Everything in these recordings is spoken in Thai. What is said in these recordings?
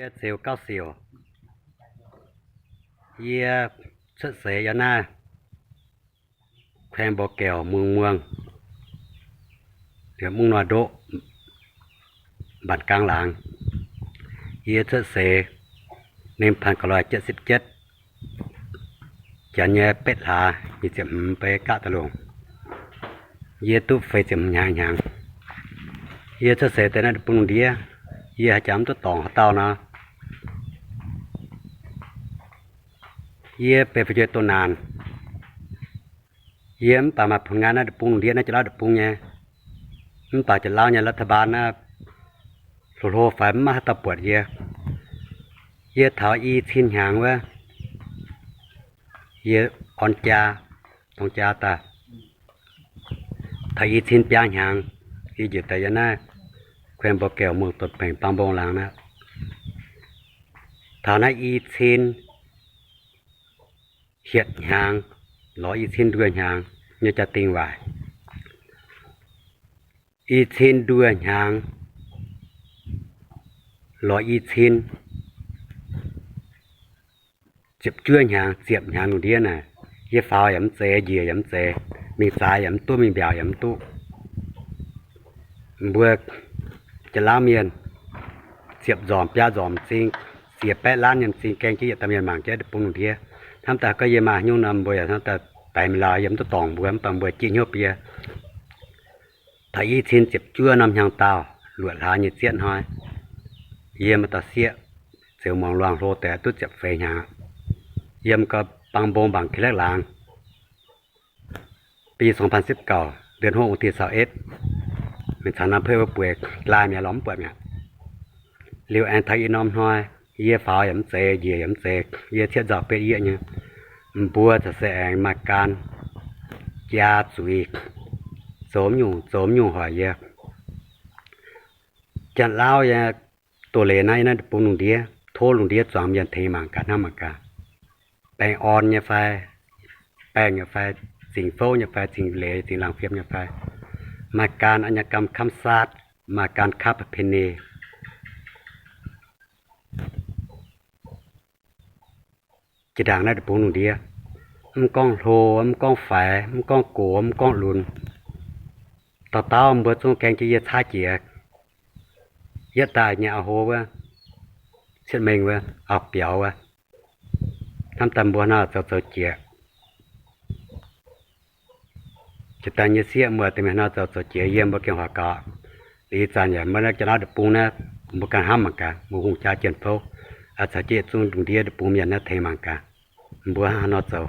Yê xìu cao xìu Yê xuất xế ya na Khoen bò kèo mương mương Để mương nòa độ Bản cang làng Yê xuất xế Nên พันกร้อยเจ็ดสิบเจ็ดจะเนี่ยเป็ดหายี่สิบไปกะตะลงเยตุไฟจิมยางยางเยจะเสแต่นั้นปุ่งเดีย เยี่หาจำตัวตองเต่านะเยี่ยเปรย์ประโนตัวนานเยี่ยมป่ามาผลงานน่าดปุงเรียนนะจะเล่าดปุงไงมันป่าจะเล่าเนี่ยรัฐบาลน่ะโลโลฝันมาตะปวดเยี่ยเยี่ยเาอีทิ้นหางวะเยี่ยออนจาตองจาตาถ้าอีทิ้นปยางหางอีเยี่ยแต่ยันน้า แรมบอกแก้วเมืองตดแผงปังบองหลังนะฐานะอีชินเหยียดหางหลออีชินด้วยหางเนี่ยจะติงไหวอีชินด้วยหางหลออีชินเจ็บจื้อนหางเจียบหางหนูเดียน่ะเยี่ยฟ้าหยำเจเยี่ยหยำเจมีสายหยำตัวมีเบียวหยำตัวเบือก จะล้าเมียน เสียบจอมปยาจอมจริงเสียแปะล้านยำจริงแกงที่ตะเมียนหมางแกปุ่นหนุเดียทำแต่ก็เยมายุ่งนำบื่อทำแต่แต่เวลา飲ตัวตองบื่อปังบื่อจิ้งหัวเปียถ้าอีทินเจ็บจั่วนำยางตาวหลวดหาหยิดเสียนหอยเยี่ยมตาเสียเสียวมองลวงโรแต่ตุ้เจ็บเฟยหาเยี่ยมกับปังบงบังคิแรกลางปี 2019 เดือนหกวันที่21 เป็นฐานะเพื่อว่าป่วยลายเมียล้อมป่วยเนี่ยเรียวแอนไทยนอมน้อยเยี่ยฟ้าหยำเซเยี่ยหยำเซเยี่ยเทียดดอกเป็ดเยี่ยเนี่ยบัวจะแสงมาการยาสุยสมอยู่สมอยู่หอยเยี่ยจันเล่าเนี่ยตัวเลนายนั่นปุ่นลงเดียโทษลุงเดียจอมยันเทมังกันน้ำมังกาแป้งอ่อนเนี่ยไฟแป้งเนี่ยไฟสิ่งโฟเนี่ยไฟสิ่งเลสิ่งหลังเพียบเนี่ยไฟ มาการอัญกรรมคำศาสตร์มาการคับเพเนจะดังได้ปูหนูเดียมันก้องโทมันก้องแฝมันก้องโกมันก้องลุนต่อเต้ามันเบิดทรงแกงจะเยท่าเจียกเยตายเนี่ยเอาโหวะเช่นเมงวะเอาเปียววะทำตำบัวนาเจ้าเจ้าเจีย จะตันยเสียเมื่อแต่เมื่อนาจ้าเจ้าเจียเยี่ยมบ่เกี่ยวหากาดีจานใหญ่เมื่อนักจะน่าดปูนะบุการห้ามมังกาบุหงชาเจียนโพอาศัยเจตุงดุงเดียดปูมีนะเทมังกาบัวหานาเจ้า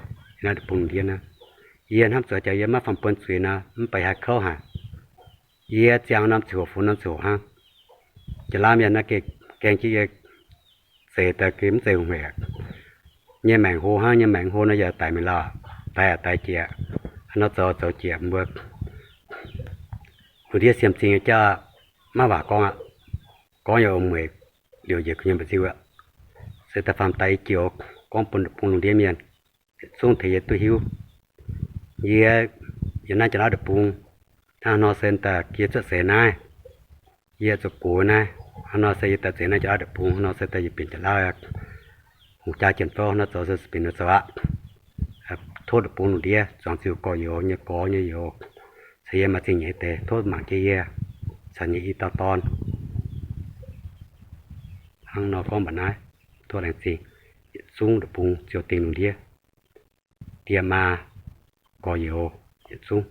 นาดปูเดียนะเยี่ยนห้ามเสือใจเยี่ยมาฟังปนสวยนะมันไปหาเข้าหาเยี่ยจางน้ำสิวฟูน้ำสิวฮะจะลามยันนะเกแกงขี้เกเสตะกิมเสวแหวก nhà mạng hồ ha nhà mạng hồ nó giờ tại mình lo tại tại chị nó cho cho chuyện bước hồi xem xin cho má bà con có nhiều ông mày điều gì như vậy sẽ ta phạm tay chiều con bùn bùn lùng điên miền xuống thì tôi hiu. Giờ giờ nay cho được bùn thằng nó sen ta kia cho sen này giờ cho cố này nó sẽ ta sen này cho nó được bùn nó sẽ ta gì biến cho lao ạ cha chuyển to, nó cho sẽ biến nó cho ạ โทษปูนเดียจองสิวกอโยเนี่ยกอเนี่ยอยเสียมาสิ่งใหญ่แต่โทษหมังเจียสัญญาอีตาตอนหังนอก้องบันไดตัวแรงสิซุ้งดปุงเจียวตีนเดียเตียมากอโยสูง